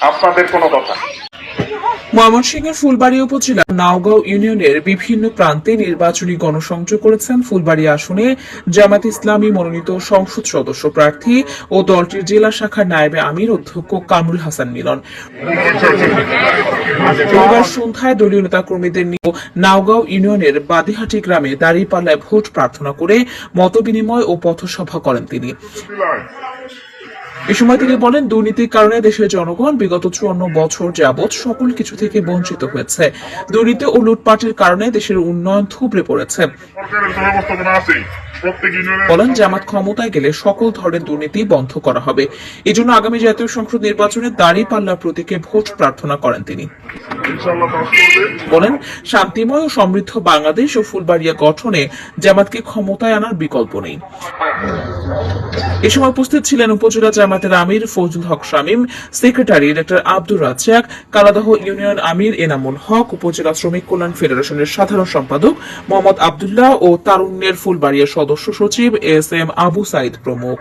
আপনাদের কোনো কথা। ময়মনসিংহের ফুলবাড়ী উপজেলা নাওগাঁও ইউনিয়নের বিভিন্ন প্রান্তে নির্বাচনী গণসংযোগ করেছেন ফুলবাড়ী আসনে জামাত ইসলামী মনোনীত সংসদ সদস্য প্রার্থী ও দলটির জেলা শাখার নায়েবে আমির, অধ্যক্ষ কামরুল হাসান মিলন। রবিবার সন্ধ্যায় দলীয় নেতাকর্মীদের নিয়ে নাওগাঁও ইউনিয়নের বাদিহাটি গ্রামে দাঁড়িপাল্লায় ভোট প্রার্থনা করে মতবিনিময় ও পথসভা করেন তিনি। এ সময় তিনি বলেন, দুর্নীতির কারণে দেশের জনগণ বিগত চুয়ান্ন বছর যাবৎ সকল কিছু থেকে বঞ্চিত হয়েছে। দুর্নীতি ও লুটপাটের কারণে দেশের উন্নয়ন থুবড়ে পড়েছে। বলেন, জামাত ক্ষমতায় গেলে সকল ধরনের দুর্নীতি বন্ধ করা হবে। এজন্য আগামী জাতীয় সংসদ নির্বাচনে দাঁড়িয়ে পাল্লা প্রতীকে ভোট প্রার্থনা করেন তিনি। বলেন, শান্তিময় ও সমৃদ্ধ বাংলাদেশ ও ফুলবাড়িয়া গঠনে জামাতকে ক্ষমতায় আনার বিকল্প নেই। এ সময় উপস্থিত ছিলেন উপজেলা জামাতের আমির Fazul Haque Shamim, secretary doctor Abdur Razzak, Kaladah union আমির এনামুল হক, উপজেলা শ্রমিক কল্যাণ ফেডারেশনের সাধারণ সম্পাদক মোহাম্মদ আবদুল্লাহ ও তারুণ্যের ফুলবাড়িয়া সদস্য সচিব এস এম আবু সাইদ প্রমুখ।